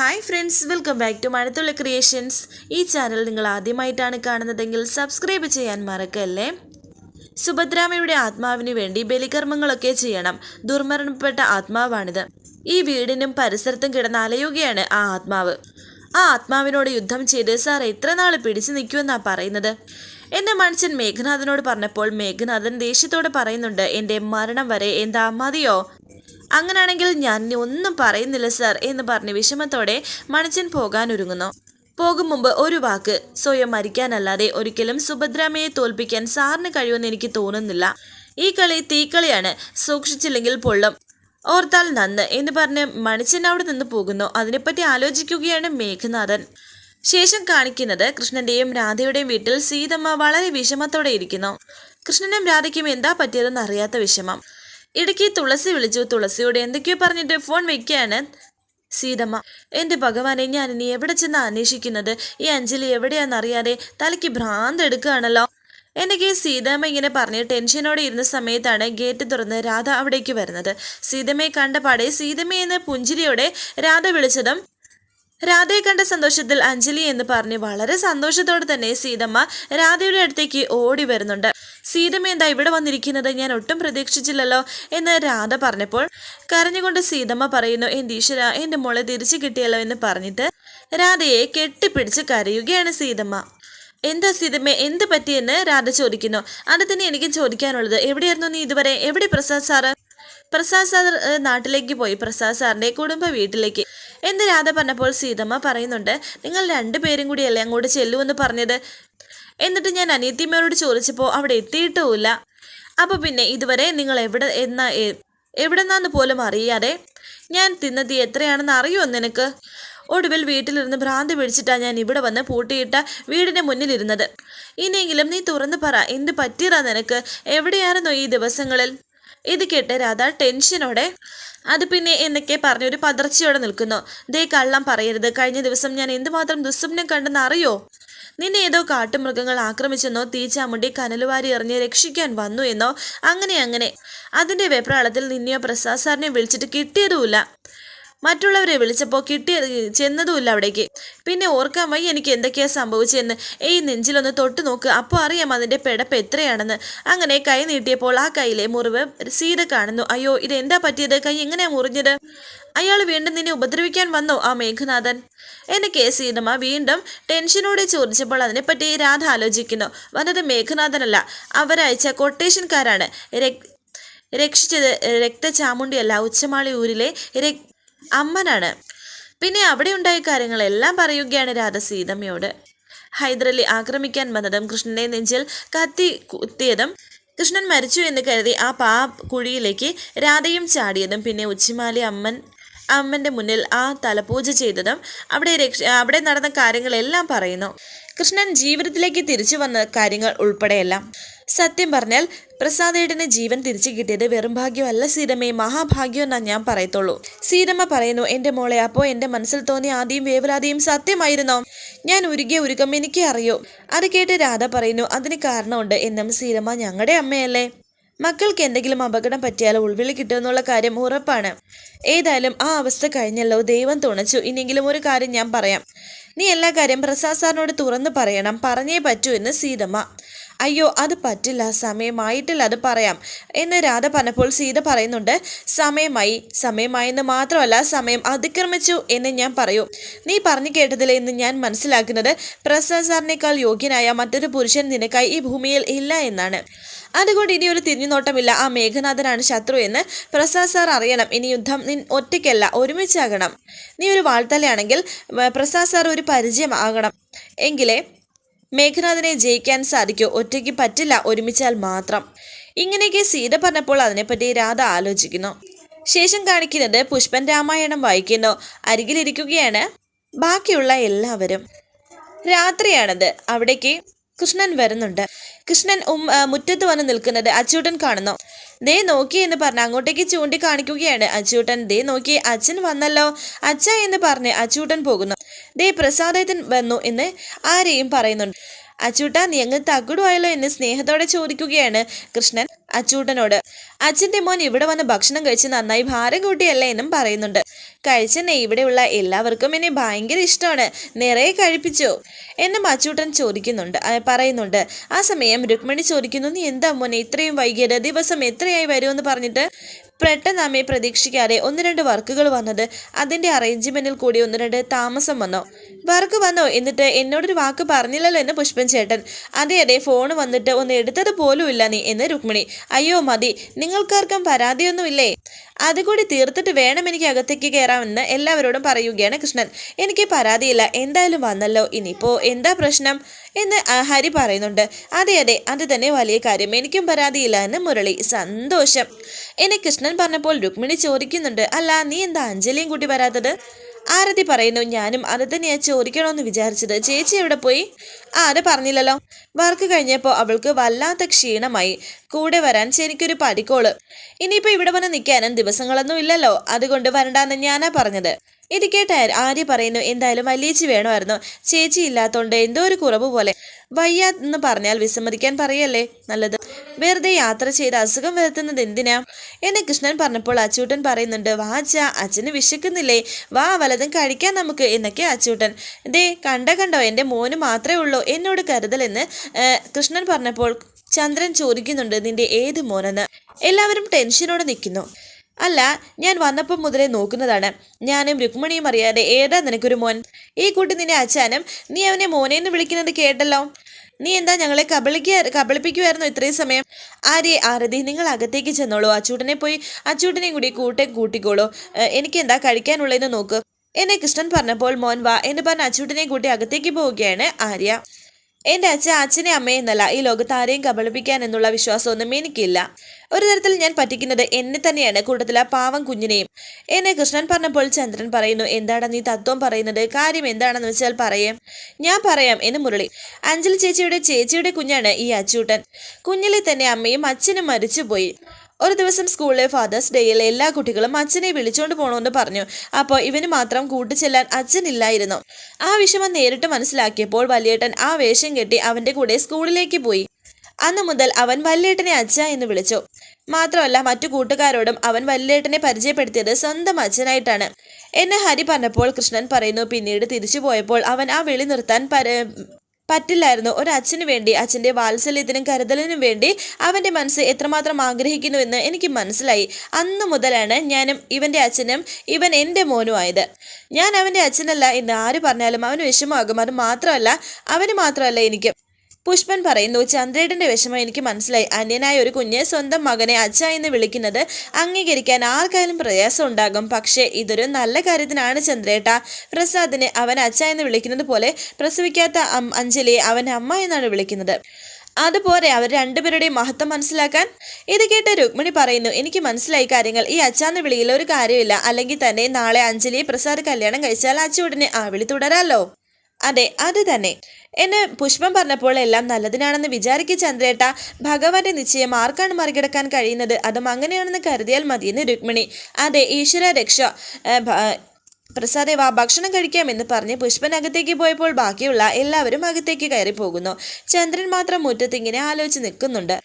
Hi friends welcome back to Mazhathulla creations ഈ channel നിങ്ങൾ ആദ്യമായിട്ടാണ് കാണുന്നതെങ്കിൽ സബ്സ്ക്രൈബ് ചെയ്യാൻ മറക്കല്ലേ? സുഭദ്രാമയുടെ ആത്മാവിന് വേണ്ടി ബലികർമ്മങ്ങളൊക്കെ ചെയ്യണം. ദുർമരണപ്പെട്ട ആത്മാവാണിത്. ഈ വീടിനും പരിസരത്തും കിടന്ന് അലയുകയാണ് ആ ആത്മാവ്. ആ ആത്മാവിനോട് യുദ്ധം ചെയ്ത് സാർ എത്ര നാൾ പിടിച്ചു നിൽക്കുമെന്നാണ് പറയുന്നത്? എന്റെ മനുഷ്യൻ മേഘനാഥനോട് പറഞ്ഞപ്പോൾ മേഘനാഥൻ ദേഷ്യത്തോടെ പറയുന്നുണ്ട് എന്റെ മരണം വരെ എന്താ മതിയോ? അങ്ങനാണെങ്കിൽ ഞാൻ ഒന്നും പറയുന്നില്ല സർ എന്ന് പറഞ്ഞ് വിഷമത്തോടെ മണിച്ചൻ പോകാൻ ഒരുങ്ങുന്നു പോകും മുമ്പ് ഒരു വാക്ക് സ്വയം മരിക്കാനല്ലാതെ ഒരിക്കലും സുഭദ്രാമയെ തോൽപ്പിക്കാൻ സാറിന് കഴിയുമെന്ന് എനിക്ക് തോന്നുന്നില്ല. ഈ കളി തീക്കളിയാണ് സൂക്ഷിച്ചില്ലെങ്കിൽ പൊള്ളും. ഓർത്താൽ നന്ന് എന്ന് പറഞ്ഞ് മണിച്ചൻ അവിടെ നിന്ന് പോകുന്നു. അതിനെപ്പറ്റി ആലോചിക്കുകയാണ് മേഘനാഥൻ. ശേഷം കാണിക്കുന്നത് കൃഷ്ണന്റെയും രാധയുടെയും വീട്ടിൽ സീതമ്മ വളരെ വിഷമത്തോടെ ഇരിക്കുന്നു. കൃഷ്ണനും രാധയ്ക്കും എന്താ പറ്റിയതെന്ന് അറിയാത്ത വിഷമം. ഇടയ്ക്ക് തുളസി വിളിച്ചു. തുളസിയോട് എന്തൊക്കെയോ പറഞ്ഞിട്ട് ഫോൺ വെക്കുകയാണ് സീതമ്മ. എന്റെ ഭഗവാനെ ഞാൻ ഇനി എവിടെ ചെന്ന് അന്വേഷിക്കുന്നത്? ഈ അഞ്ജലി എവിടെയാണെന്നറിയാതെ തലയ്ക്ക് ഭ്രാന്ത് എടുക്കുകയാണല്ലോ. എനിക്ക് സീതമ്മ ഇങ്ങനെ പറഞ്ഞ് ടെൻഷനോടെ ഇരുന്ന സമയത്താണ് ഗേറ്റ് തുറന്ന് രാധ അവിടേക്ക് വരുന്നത്. സീതമ്മയെ കണ്ട പാടെ സീതമ്മയെന്ന് പുഞ്ചിരിയോടെ രാധ വിളിച്ചതും രാധയെ കണ്ട സന്തോഷത്തിൽ അഞ്ജലി എന്ന് പറഞ്ഞ് വളരെ സന്തോഷത്തോടെ തന്നെ സീതമ്മ രാധയുടെ അടുത്തേക്ക് ഓടി വരുന്നുണ്ട്. സീതമ്മ എന്താ ഇവിടെ വന്നിരിക്കുന്നത്? ഞാൻ ഒട്ടും പ്രതീക്ഷിച്ചില്ലല്ലോ എന്ന് രാധ പറഞ്ഞപ്പോൾ കരഞ്ഞുകൊണ്ട് സീതമ്മ പറയുന്നു എന്റെ ഈശ്വര എന്റെ മോളെ തിരിച്ചു കിട്ടിയല്ലോ എന്ന് പറഞ്ഞിട്ട് രാധയെ കെട്ടിപ്പിടിച്ച് കരയുകയാണ് സീതമ്മ. എന്താ സീതമ്മ എന്ത് പറ്റിയെന്ന് രാധ ചോദിക്കുന്നു. അത് തന്നെ എനിക്ക് ചോദിക്കാനുള്ളത്. എവിടെയായിരുന്നു നീ ഇതുവരെ? എവിടെ പ്രസാദ് സാറ്? പ്രസാദ് സാർ നാട്ടിലേക്ക് പോയി. പ്രസാദ് സാറിന്റെ കുടുംബ വീട്ടിലേക്ക്. എന്ന് രാധ പറഞ്ഞപ്പോൾ സീതമ്മ പറയുന്നുണ്ട് നിങ്ങൾ രണ്ടുപേരും കൂടിയല്ലേ അങ്ങോട്ട് ചെല്ലുമെന്ന് പറഞ്ഞത്? എന്നിട്ട് ഞാൻ അനിയത്തിയമ്മയോട് ചോദിച്ചപ്പോൾ അവിടെ എത്തിയിട്ടുമില്ല. അപ്പോൾ പിന്നെ ഇതുവരെ നിങ്ങൾ എവിടെ എന്നാ എവിടെ എവിടെന്നാന്ന് പോലും അറിയാതെ ഞാൻ തിന്നത് എത്രയാണെന്ന് അറിയുമോ നിനക്ക്? ഒടുവിൽ വീട്ടിലിരുന്ന് ഭ്രാന്തി പിടിച്ചിട്ടാണ് ഞാൻ ഇവിടെ വന്ന് പൂട്ടിയിട്ട വീടിന്റെ മുന്നിലിരുന്നത്. ഇനിയെങ്കിലും നീ തുറന്നു പറ എന്ത് പറ്റിയതാ നിനക്ക്? എവിടെയായിരുന്നോ ഈ ദിവസങ്ങളിൽ? ഇത് കേട്ട് രാധ ടെൻഷനോടെ അത് പിന്നെ എന്നൊക്കെ പറഞ്ഞ് ഒരു പതർച്ചയോടെ നിൽക്കുന്നു. ദേ കള്ളം പറയരുത്. കഴിഞ്ഞ ദിവസം ഞാൻ എന്തുമാത്രം ദുസ്വപ്നം കണ്ടെന്ന് അറിയോ? നിന്നെ ഏതോ കാട്ടുമൃഗങ്ങൾ ആക്രമിച്ചെന്നോ തീച്ചാമുണ്ടി കനലുവാരി എറിഞ്ഞ് രക്ഷിക്കാൻ വന്നു എന്നോ? അങ്ങനെ അങ്ങനെ. അതിന്റെ വെപ്രാളത്തിൽ നിന്നെയോ പ്രസാദ് സാറിനെ വിളിച്ചിട്ട് കിട്ടിയതുമില്ല. മറ്റുള്ളവരെ വിളിച്ചപ്പോൾ കിട്ടി ചെന്നതുമില്ല അവിടേക്ക്. പിന്നെ ഓർക്കാൻ വയ്യ എനിക്ക് എന്തൊക്കെയാണ് സംഭവിച്ചതെന്ന്. ഈ നെഞ്ചിലൊന്ന് തൊട്ട് നോക്ക്. അപ്പോൾ അറിയാം അതിന്റെ പിടപ്പ് എത്രയാണെന്ന്. അങ്ങനെ കൈ നീട്ടിയപ്പോൾ ആ കൈയിലെ മുറിവ് സീത കാണുന്നു. അയ്യോ ഇത് എന്താ പറ്റിയത്? കൈ എങ്ങനെ മുറിഞ്ഞത്? അയാൾ വീണ്ടും നിന്നെ ഉപദ്രവിക്കാൻ വന്നോ ആ മേഘനാഥൻ? എന്നെ കെ. സീതമ്മ വീണ്ടും ടെൻഷനോടെ ചോദിച്ചപ്പോൾ അതിനെപ്പറ്റി രാധ ആലോചിക്കുന്നു. വന്നത് മേഘനാഥനല്ല. അവരയച്ച കൊട്ടേഷൻകാരാണ്. രക് രക്ഷിച്ചത് രക്തചാമുണ്ടിയല്ല ഉച്ചമാളി ഊരിലെ രക് അമ്മനാണ്. പിന്നെ അവിടെ ഉണ്ടായ കാര്യങ്ങളെല്ലാം പറയുകയാണ് രാധ സീതമ്മയോട് ഹൈദരലി ആക്രമിക്കാൻ വന്നതും കൃഷ്ണന്റെ നെഞ്ചിൽ കത്തി കുത്തിയതും കൃഷ്ണൻ മരിച്ചു എന്ന് കരുതി ആ പാ കുഴിയിലേക്ക് രാധയും ചാടിയതും പിന്നെ ഉച്ചിമാലി അമ്മൻ അമ്മന്റെ മുന്നിൽ ആ തലപൂജ ചെയ്തതും അവിടെ രക്ഷ അവിടെ നടന്ന കാര്യങ്ങളെല്ലാം പറയുന്നു. കൃഷ്ണൻ ജീവിതത്തിലേക്ക് തിരിച്ചു വന്ന കാര്യങ്ങൾ ഉൾപ്പെടെയെല്ലാം സത്യം പറഞ്ഞാൽ പ്രസാദേട്ടന് ജീവൻ തിരിച്ചു കിട്ടിയത് വെറും ഭാഗ്യമല്ല സീരമേ മഹാഭാഗ്യം എന്നാ ഞാൻ പറയത്തുള്ളൂ. സീരമ്മ പറയുന്നു എന്റെ മോളെ അപ്പോ എന്റെ മനസ്സിൽ തോന്നി ആദ്യം വേവലാതിയും സത്യമായിരുന്നോ? ഞാൻ ഉരുകിയ ഉരുക്കം എനിക്ക് അറിയൂ? അത് കേട്ട് രാധ പറയുന്നു അതിന് കാരണമുണ്ട്. എന്നും സീരമ്മ ഞങ്ങളുടെ അമ്മയല്ലേ? മക്കൾക്ക് എന്തെങ്കിലും അപകടം പറ്റിയാൽ ഉൾവിളി കിട്ടുമെന്നുള്ള കാര്യം ഉറപ്പാണ്. ഏതായാലും ആ അവസ്ഥ കഴിഞ്ഞല്ലോ ദൈവം തുണച്ചു. ഇനിയെങ്കിലും ഒരു കാര്യം ഞാൻ പറയാം. നീ എല്ലാ കാര്യം പ്രസാദ് സാറിനോട് തുറന്നു പറയണം. പറഞ്ഞേ പറ്റൂ എന്ന് സീതമ്മ അയ്യോ അത് പറ്റില്ല സമയമായിട്ടില്ല അത് പറയാം. എന്ന് രാധ പറഞ്ഞപ്പോൾ സീത പറയുന്നുണ്ട് സമയമായി സമയമായെന്ന് മാത്രമല്ല സമയം അതിക്രമിച്ചു എന്ന് ഞാൻ പറയൂ. നീ പറഞ്ഞു കേട്ടതിൽ എന്ന് ഞാൻ മനസ്സിലാക്കുന്നത് പ്രസാദ് സാറിനേക്കാൾ യോഗ്യനായ മറ്റൊരു പുരുഷൻ നിനക്കായി ഈ ഭൂമിയിൽ ഇല്ല എന്നാണ്. അതുകൊണ്ട് ഇനി ഒരു തിരിഞ്ഞുനോട്ടമില്ല. ആ മേഘനാഥനാണ് ശത്രു എന്ന് പ്രസാദ് സാർ അറിയണം. ഇനി യുദ്ധം നിൻ ഒറ്റയ്ക്കല്ല ഒരുമിച്ചാകണം. നീ ഒരു വാൾത്തലയാണെങ്കിൽ പ്രസാദ് സാർ ഒരു പരിചയമാകണം എങ്കിലേ മേഘനാഥനെ ജയിക്കാൻ സാധിക്കോ? ഒറ്റയ്ക്ക് പറ്റില്ല ഒരുമിച്ചാൽ മാത്രം. ഇങ്ങനെയൊക്കെ സീത പറഞ്ഞപ്പോൾ അതിനെപ്പറ്റി രാധ ആലോചിക്കുന്നു. ശേഷം കാണിക്കുന്നത് പുഷ്പൻ രാമായണം വായിക്കുന്നു. അരികിലിരിക്കുകയാണ് ബാക്കിയുള്ള എല്ലാവരും. രാത്രിയാണത്. അവിടേക്ക് കൃഷ്ണൻ വരുന്നുണ്ട്. കൃഷ്ണൻ മുറ്റത്ത് വന്ന് നിൽക്കുന്നത് അച്യൂട്ടൻ കാണുന്നു. ദേ നോക്കി എന്ന് പറഞ്ഞ് അങ്ങോട്ടേക്ക് ചൂണ്ടിക്കാണിക്കുകയാണ് അച്ചൂട്ടൻ. ദേ നോക്കി അച്ഛൻ വന്നല്ലോ. അച്ഛ എന്ന് പറഞ്ഞ് അച്ചൂട്ടൻ പോകുന്നു. ദേ പ്രസാദത്തിൻ വന്നു എന്ന് ആരെയും പറയുന്നുണ്ട്. അച്ചൂട്ട നീ അങ്ങ് തകിടുവായല്ലോ എന്ന് സ്നേഹത്തോടെ ചോദിക്കുകയാണ് കൃഷ്ണൻ അച്ചൂട്ടനോട്. അച്ഛന്റെ മോൻ ഇവിടെ വന്ന് ഭക്ഷണം കഴിച്ച് നന്നായി ഭാരം കൂട്ടിയല്ലേ എന്നും പറയുന്നുണ്ട്. കഴിച്ചെന്നെ ഇവിടെയുള്ള എല്ലാവർക്കും എന്നെ ഭയങ്കര ഇഷ്ടമാണ്. നിറയെ കഴിപ്പിച്ചോ. എന്നും അച്ചൂട്ടൻ ചോദിക്കുന്നുണ്ട് പറയുന്നുണ്ട്. ആ സമയം രുക്മിണി ചോദിക്കുന്നു നീ എന്താ മോനെ ഇത്രയും വൈകിയത്? ദിവസം എത്രയായി വരുമെന്ന് പറഞ്ഞിട്ട്? പെട്ടെന്ന് അമ്മയെ പ്രതീക്ഷിക്കാതെ ഒന്ന് രണ്ട് വർക്കുകൾ വന്നത് അതിന്റെ അറേഞ്ച്മെന്റിൽ കൂടി ഒന്ന് രണ്ട് താമസം വന്നു. വർക്ക് വന്നോ? എന്നിട്ട് എന്നോടൊരു വാക്ക് പറഞ്ഞില്ലല്ലോ എന്ന് പുഷ്പൻ ചേട്ടൻ. അതെ അതെ ഫോൺ വന്നിട്ട് ഒന്ന് എടുത്തത് പോലും ഇല്ല നീ എന്ന് രുക്മിണി. അയ്യോ മതി. നിങ്ങൾക്കാർക്കും പരാതിയൊന്നുമില്ലേ? അതുകൂടി തീർത്തിട്ട് വേണം എനിക്ക് അകത്തേക്ക് കയറാമെന്ന് എല്ലാവരോടും പറയുകയാണ് കൃഷ്ണൻ. എനിക്ക് പരാതിയില്ല. എന്തായാലും വന്നല്ലോ. ഇനിയിപ്പോൾ എന്താ പ്രശ്നം? എന്ന് ഹരി പറയുന്നുണ്ട്. അതെ അതെ അത് തന്നെ വലിയ കാര്യം. എനിക്കും പരാതിയില്ല എന്ന് മുരളി. സന്തോഷം. എന്നെ കൃഷ്ണൻ പറഞ്ഞപ്പോൾ രുക്മിണി ചോദിക്കുന്നുണ്ട്. അല്ല നീ എന്താ അഞ്ജലിയും കൂട്ടി വരാത്തത്? ആരതി പറയുന്നു ഞാനും അത് തന്നെയാ ചോദിക്കണമെന്ന് വിചാരിച്ചത്. ചേച്ചി എവിടെ പോയി? ആര് പറഞ്ഞില്ലല്ലോ. വർക്ക് കഴിഞ്ഞപ്പോൾ അവൾക്ക് വല്ലാത്ത ക്ഷീണമായി. കൂടെ വരാൻ ശരിക്കൊരു പടിക്കോൾ. ഇനിയിപ്പോൾ ഇവിടെ വന്ന് നിൽക്കാനും ദിവസങ്ങളൊന്നും ഇല്ലല്ലോ. അതുകൊണ്ട് വരണ്ടാന്ന് ഞാനാ പറഞ്ഞത്. ഇത് കേട്ട ആര്യ പറയുന്നു എന്തായാലും വലിയേച്ചി വേണമായിരുന്നു. ചേച്ചി ഇല്ലാത്തതുകൊണ്ട് എന്തോ ഒരു കുറവ് പോലെ വയ്യാന്ന് പറഞ്ഞാൽ വിസമ്മതിക്കാൻ പറയല്ലേ? നല്ലത്. വെറുതെ യാത്ര ചെയ്ത് അസുഖം വരുത്തുന്നത് എന്തിനാ? എന്ന് കൃഷ്ണൻ പറഞ്ഞപ്പോൾ അച്ചൂട്ടൻ പറയുന്നുണ്ട് വാ അച്ഛ അച്ഛന് വിശക്കുന്നില്ലേ? വാ വലതും കഴിക്കാൻ നമുക്ക് എന്നൊക്കെ അച്ചൂട്ടൻ. ദേ കണ്ട കണ്ടോ എന്റെ മോന് മാത്രമേ ഉള്ളൂ എന്നോട് കരുതലെന്ന് കൃഷ്ണൻ പറഞ്ഞപ്പോൾ ചന്ദ്രൻ ചോദിക്കുന്നുണ്ട് നിന്റെ ഏത് മോനെന്ന്? എല്ലാവരും ടെൻഷനോടെ നിൽക്കുന്നു. അല്ല ഞാൻ വന്നപ്പം മുതലേ നോക്കുന്നതാണ്. ഞാനും രുക്മിണിയും അറിയാതെ ഏതാ നിനക്കൊരു മോൻ? ഈ കുട്ടി നിന്നെ അച്ഛനും നീ അവനെ മോനേന്ന് വിളിക്കുന്നത് കേട്ടല്ലോ? നീ എന്താ ഞങ്ങളെ കബളിക്ക കബളിപ്പിക്കുമായിരുന്നു ഇത്രയും സമയം? ആര്യ ആരതി നിങ്ങൾ അകത്തേക്ക് ചെന്നോളൂ. അച്ചൂട്ടനെ പോയി അച്ചൂട്ടനെയും കൂടി കൂട്ടെ കൂട്ടിക്കോളൂ. എനിക്ക് എന്താ കഴിക്കാനുള്ളതെന്ന് നോക്ക്. എന്നെ കൃഷ്ണൻ പറഞ്ഞപ്പോൾ മോൻ വാ എന്ന് പറഞ്ഞ അച്ചൂട്ടനെയും കൂട്ടി അകത്തേക്ക് പോവുകയാണ് ആര്യ. എന്റെ അച്ഛൻ അച്ഛനെ അമ്മയെ എന്നല്ല ഈ ലോകത്ത് ആരെയും കബളിപ്പിക്കാൻ എന്നുള്ള വിശ്വാസമൊന്നും എനിക്കില്ല. ഒരു തരത്തിൽ ഞാൻ പറ്റിക്കുന്നത് എന്നെ തന്നെയാണ്. കൂട്ടത്തിലെ പാവം കുഞ്ഞിനെയും. എന്നെ കൃഷ്ണൻ പറഞ്ഞപ്പോൾ ചന്ദ്രൻ പറയുന്നു എന്താണ് നീ തത്വം പറയുന്നത്? കാര്യം എന്താണെന്ന് വെച്ചാൽ പറയാം. ഞാൻ പറയാം എന്ന് മുരളി അഞ്ജലി ചേച്ചിയുടെ ചേച്ചിയുടെ കുഞ്ഞാണ് ഈ അച്ചൂട്ടൻ. കുഞ്ഞിലെ തന്നെ അമ്മയും അച്ഛനും മരിച്ചുപോയി. ഒരു ദിവസം സ്കൂളിലെ ഫാദേഴ്സ് ഡേയിൽ എല്ലാ കുട്ടികളും അച്ഛനെ വിളിച്ചുകൊണ്ട് പോകണമെന്ന് പറഞ്ഞു. അപ്പോൾ ഇവന് മാത്രം കൂട്ടിച്ചെല്ലാൻ അച്ഛനില്ലായിരുന്നു. ആ വിഷമം നേരിട്ട് മനസ്സിലാക്കിയപ്പോൾ വലിയേട്ടൻ ആ വേഷം കെട്ടി അവന്റെ കൂടെ സ്കൂളിലേക്ക് പോയി. അന്നു മുതൽ അവൻ വല്യേട്ടനെ അച്ഛ എന്ന് വിളിച്ചു. മാത്രമല്ല മറ്റു കൂട്ടുകാരോടും അവൻ വല്യേട്ടനെ പരിചയപ്പെടുത്തിയത് സ്വന്തം അച്ഛനായിട്ടാണ്. എന്നെ ഹരി പറഞ്ഞപ്പോൾ കൃഷ്ണൻ പറയുന്നു പിന്നീട് തിരിച്ചു പോയപ്പോൾ അവൻ ആ വിളി നിർത്താൻ പറ്റില്ലായിരുന്നു. ഒരു അച്ഛന് വേണ്ടി അച്ഛന്റെ വാത്സല്യത്തിനും കരുതലിനും വേണ്ടി അവന്റെ മനസ്സ് എത്രമാത്രം ആഗ്രഹിക്കുന്നുവെന്ന് എനിക്ക് മനസ്സിലായി. അന്നു മുതലാണ് ഞാനും ഇവന്റെ അച്ഛനും ഇവൻ എന്റെ മോനുമായത് ഞാൻ അവന്റെ അച്ഛനല്ല എന്ന് ആര് പറഞ്ഞാലും അവന് വിഷമമാകും. അത് മാത്രമല്ല അവന് മാത്രമല്ല എനിക്ക് പുഷ്പൻ പറയുന്നു ചന്ദ്രേട്ടന്റെ വിഷമം എനിക്ക് മനസ്സിലായി. അന്യനായ ഒരു കുഞ്ഞ് സ്വന്തം മകനെ അച്ഛ എന്ന് വിളിക്കുന്നത് അംഗീകരിക്കാൻ ആർക്കായാലും പ്രയാസം ഉണ്ടാകും പക്ഷേ ഇതൊരു നല്ല കാര്യത്തിനാണ് ചന്ദ്രേട്ട. പ്രസാദിനെ അവൻ അച്ഛ എന്ന് വിളിക്കുന്നത് പോലെ പ്രസവിക്കാത്ത അഞ്ജലിയെ അവൻ അമ്മ എന്നാണ് വിളിക്കുന്നത്. അതുപോലെ അവർ രണ്ടുപേരുടെയും മഹത്വം മനസ്സിലാക്കാൻ ഇത് കേട്ട് രുക്മിണി പറയുന്നു എനിക്ക് മനസ്സിലായി കാര്യങ്ങൾ. ഈ അച്ചാന്ന് വിളിയിൽ ഒരു കാര്യമില്ല. അല്ലെങ്കിൽ തന്നെ നാളെ അഞ്ജലിയെ പ്രസാദ് കല്യാണം കഴിച്ചാൽ അച്ചുടനെ ആ വിളി തുടരാലോ? അതെ അത് തന്നെ. എന്നെ പുഷ്പം പറഞ്ഞപ്പോൾ എല്ലാം നല്ലതിനാണെന്ന് വിചാരിക്കുക ചന്ദ്രേട്ട ഭഗവാന്റെ നിശ്ചയം ആർക്കാണ് മറികടക്കാൻ കഴിയുന്നത്? അതും അങ്ങനെയാണെന്ന് കരുതിയാൽ മതിയെന്ന് രുക്മിണി. അതെ ഈശ്വര രക്ഷ. പ്രസാദേ വാ ഭക്ഷണം കഴിക്കാമെന്ന് പറഞ്ഞ് പുഷ്പൻ അകത്തേക്ക് പോയപ്പോൾ ബാക്കിയുള്ള എല്ലാവരും അകത്തേക്ക് കയറി പോകുന്നു. ചന്ദ്രൻ മാത്രം മുറ്റത്ത് ഇങ്ങനെ ആലോചിച്ച് നിൽക്കുന്നുണ്ട്.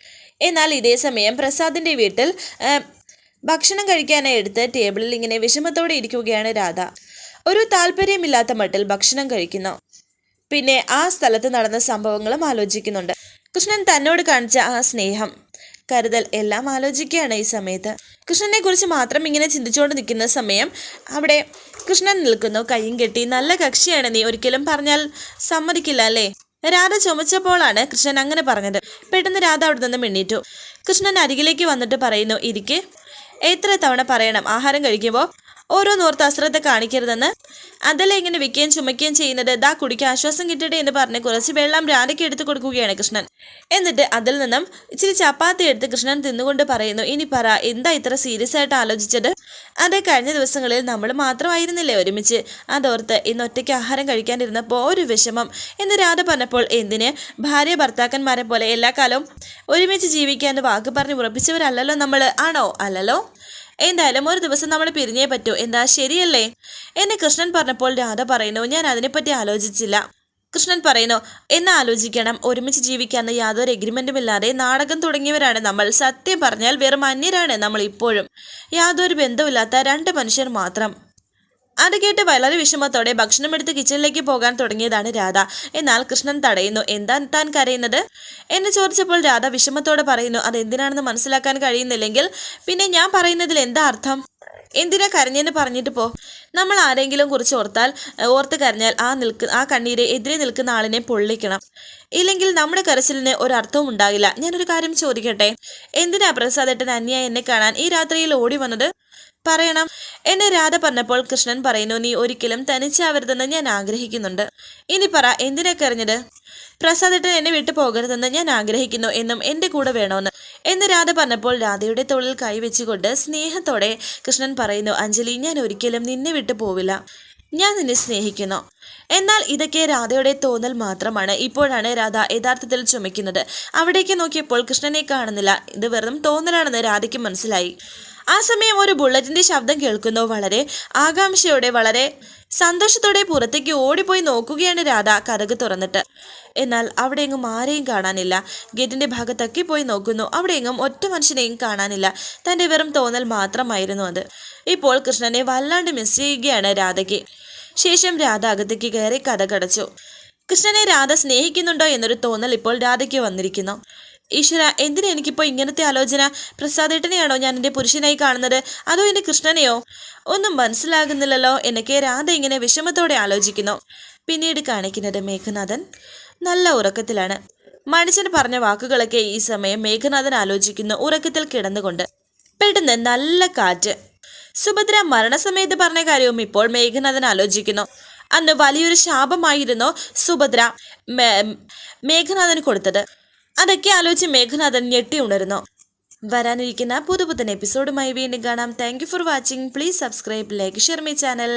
എന്നാൽ ഇതേ സമയം പ്രസാദിന്റെ വീട്ടിൽ ഭക്ഷണം കഴിക്കാനായി എടുത്ത് ടേബിളിൽ ഇങ്ങനെ വിഷമത്തോടെ ഇരിക്കുകയാണ് രാധ. ഒരു താല്പര്യമില്ലാത്ത മട്ടിൽ ഭക്ഷണം കഴിക്കുന്നു. പിന്നെ ആ സ്ഥലത്ത് നടന്ന സംഭവങ്ങളും ആലോചിക്കുന്നുണ്ട്. കൃഷ്ണൻ തന്നോട് കാണിച്ച ആ സ്നേഹം കരുതൽ എല്ലാം ആലോചിക്കുകയാണ് ഈ സമയത്ത്. കൃഷ്ണനെ കുറിച്ച് മാത്രം ഇങ്ങനെ ചിന്തിച്ചുകൊണ്ട് നിൽക്കുന്ന സമയം അവിടെ കൃഷ്ണൻ നിൽക്കുന്നു. കയ്യും കെട്ടി നല്ല കക്ഷിയാണ് നീ ഒരിക്കലും പറഞ്ഞാൽ സമ്മതിക്കില്ല അല്ലേ? രാധ ചുമച്ചപ്പോഴാണ് കൃഷ്ണൻ അങ്ങനെ പറഞ്ഞത്. പെട്ടെന്ന് രാധ അവിടെ നിന്ന് മിണ്ണീറ്റു കൃഷ്ണൻ അരികിലേക്ക് വന്നിട്ട് പറയുന്നു ഇരിക്കെ. എത്ര തവണ പറയണം? ആഹാരം കഴിക്കുമ്പോൾ ഓരോന്നോർത്ത് അശ്രദ്ധ കാണിക്കരുതെന്ന് അതല്ലേ ഇങ്ങനെ വിൽക്കുകയും ചുമയ്ക്കുകയും ചെയ്യുന്നത്? ദാ കുടിക്കാൻ ആശ്വാസം കിട്ടട്ടെ എന്ന് പറഞ്ഞ് കുറച്ച് വെള്ളം രാധയ്ക്ക് എടുത്തു കൊടുക്കുകയാണ് കൃഷ്ണൻ. എന്നിട്ട് അതിൽ നിന്നും ഇച്ചിരി ചപ്പാത്തി എടുത്ത് കൃഷ്ണൻ തിന്നുകൊണ്ട് പറയുന്നു ഇനി പറ എന്താ ഇത്ര സീരിയസ് ആയിട്ട് ആലോചിച്ചത്? അതെ കഴിഞ്ഞ ദിവസങ്ങളിൽ നമ്മൾ മാത്രമായിരുന്നില്ലേ ഒരുമിച്ച്? അതോർത്ത് ഇന്ന് ഒറ്റയ്ക്ക് ആഹാരം കഴിക്കാനിരുന്നപ്പോൾ ഒരു വിഷമം. എന്ന് രാധ പറഞ്ഞപ്പോൾ എന്തിന്? ഭാര്യ ഭർത്താക്കന്മാരെ പോലെ എല്ലാ കാലവും ഒരുമിച്ച് ജീവിക്കാൻ വാക്ക് പറഞ്ഞ് ഉറപ്പിച്ചവരല്ലല്ലോ നമ്മൾ. ആണോ? അല്ലല്ലോ? എന്തായാലും ഒരു ദിവസം നമ്മൾ പിരിഞ്ഞേ പറ്റൂ. എന്താ ശരിയല്ലേ? എന്ന് കൃഷ്ണൻ പറഞ്ഞപ്പോൾ രാധ പറയുന്നു ഞാൻ അതിനെപ്പറ്റി ആലോചിച്ചില്ല. കൃഷ്ണൻ പറയുന്നു എന്ന് ആലോചിക്കണം. ഒരുമിച്ച് ജീവിക്കാന്ന് യാതൊരു എഗ്രിമെന്റും ഇല്ലാതെ നാടകം തുടങ്ങിയവരാണ് നമ്മൾ. സത്യം പറഞ്ഞാൽ വെറും അന്യരാണ് നമ്മൾ ഇപ്പോഴും. യാതൊരു ബന്ധമില്ലാത്ത രണ്ട് മനുഷ്യർ മാത്രം. അത് കേട്ട് വളരെ വിഷമത്തോടെ ഭക്ഷണം എടുത്ത് കിച്ചണിലേക്ക് പോകാൻ തുടങ്ങിയതാണ് രാധ. എന്നാൽ കൃഷ്ണൻ തടയുന്നു എന്താ താൻ കരയുന്നത്? എന്ന് ചോദിച്ചപ്പോൾ രാധ വിഷമത്തോടെ പറയുന്നു അതെന്തിനാണെന്ന് മനസ്സിലാക്കാൻ കഴിയുന്നില്ലെങ്കിൽ പിന്നെ ഞാൻ പറയുന്നതിൽ എന്താ അർത്ഥം? എന്തിനാ കരഞ്ഞെന്ന് പറഞ്ഞിട്ട് പോ. നമ്മൾ ആരെങ്കിലും കുറിച്ച് ഓർത്താൽ ഓർത്ത് കരഞ്ഞാൽ ആ നിൽക്ക് ആ കണ്ണീരെ എതിരെ നിൽക്കുന്ന ആളിനെ പൊള്ളിക്കണം. ഇല്ലെങ്കിൽ നമ്മുടെ കരച്ചിലിന് ഒരർത്ഥവും ഉണ്ടാകില്ല. ഞാനൊരു കാര്യം ചോദിക്കട്ടെ? എന്തിനാ പ്രസാദേട്ടൻ അന്യായി എന്നെ കാണാൻ ഈ രാത്രിയിൽ ഓടി വന്നത്? പറയണം. എന്നെ രാധ പറഞ്ഞപ്പോൾ കൃഷ്ണൻ പറയുന്നു നീ ഒരിക്കലും തനിച്ചാവരുതെന്ന് ഞാൻ ആഗ്രഹിക്കുന്നുണ്ട്. ഇനി പറ എന്തിനാ കരഞ്ഞത്? പ്രസാദേട്ടൻ എന്നെ വിട്ടു പോകരുതെന്ന് ഞാൻ ആഗ്രഹിക്കുന്നു. എന്നും എന്റെ കൂടെ വേണമെന്ന് എന്ന് രാധ പറഞ്ഞപ്പോൾ രാധയുടെ തൊഴിൽ കൈവച്ചുകൊണ്ട് സ്നേഹത്തോടെ കൃഷ്ണൻ പറയുന്നു അഞ്ജലി ഞാൻ ഒരിക്കലും നിന്നെ വിട്ടു പോവില്ല. ഞാൻ നിന്നെ സ്നേഹിക്കുന്നു. എന്നാൽ ഇതൊക്കെ രാധയുടെ തോന്നൽ മാത്രമാണ്. ഇപ്പോഴാണ് രാധ യഥാർത്ഥത്തിൽ ചുമയ്ക്കുന്നത്. അവിടേക്ക് നോക്കിയപ്പോൾ കൃഷ്ണനെ കാണുന്നില്ല. ഇത് വെറും തോന്നലാണെന്ന് രാധയ്ക്ക് മനസ്സിലായി. ആ സമയം ഒരു ബുള്ളറ്റിന്റെ ശബ്ദം കേൾക്കുന്നു. വളരെ ആകാംക്ഷയോടെ വളരെ സന്തോഷത്തോടെ പുറത്തേക്ക് ഓടിപ്പോയി നോക്കുകയാണ് രാധ കഥക് തുറന്നിട്ട്. എന്നാൽ അവിടെ എങ്ങും ആരെയും കാണാനില്ല. ഗേറ്റിന്റെ ഭാഗത്തൊക്കെ പോയി നോക്കുന്നു. അവിടെ എങ്ങും ഒറ്റ മനുഷ്യനെയും കാണാനില്ല. തന്റെ വെറും തോന്നൽ മാത്രമായിരുന്നു അത്. ഇപ്പോൾ കൃഷ്ണനെ വല്ലാണ്ട് മിസ് ചെയ്യുകയാണ് രാധയ്ക്ക്. ശേഷം രാധ അകത്തേക്ക് കയറി കഥ കടച്ചു. കൃഷ്ണനെ രാധ സ്നേഹിക്കുന്നുണ്ടോ എന്നൊരു തോന്നൽ ഇപ്പോൾ രാധയ്ക്ക് വന്നിരിക്കുന്നു. ഈശ്വര എന്തിനാ എനിക്കിപ്പോൾ ഇങ്ങനത്തെ ആലോചന? പ്രസാദേട്ടനെയാണോ ഞാൻ എന്റെ പുരുഷനായി കാണുന്നത്? അതോ എന്റെ കൃഷ്ണനെയോ? ഒന്നും മനസ്സിലാകുന്നില്ലല്ലോ. എന്നൊക്കെ രാധ ഇങ്ങനെ വിഷമത്തോടെ ആലോചിക്കുന്നു. പിന്നീട് കാണിക്കുന്നത് മേഘനാഥൻ. നല്ല ഉറക്കത്തിലാണ്. മനുഷ്യൻ പറഞ്ഞ വാക്കുകളൊക്കെ ഈ സമയം മേഘനാഥൻ ആലോചിക്കുന്നു. ഉറക്കത്തിൽ കിടന്നുകൊണ്ട്. പെട്ടെന്ന് നല്ല കാറ്റ്. സുഭദ്ര മരണസമയത്ത് പറഞ്ഞ കാര്യവും ഇപ്പോൾ മേഘനാഥൻ ആലോചിക്കുന്നു. അന്ന് വലിയൊരു ശാപമായിരുന്നു സുഭദ്ര മേഘനാഥന് കൊടുത്തത്. അതൊക്കെ ആലോചിച്ച് മേഘനാഥൻ ഞെട്ടി ഉണരുന്നു. വരാനിരിക്കുന്ന പുതുപുത്തൻ എപ്പിസോഡുമായി വീണ്ടും കാണാം. Thank for watching please subscribe like share my channel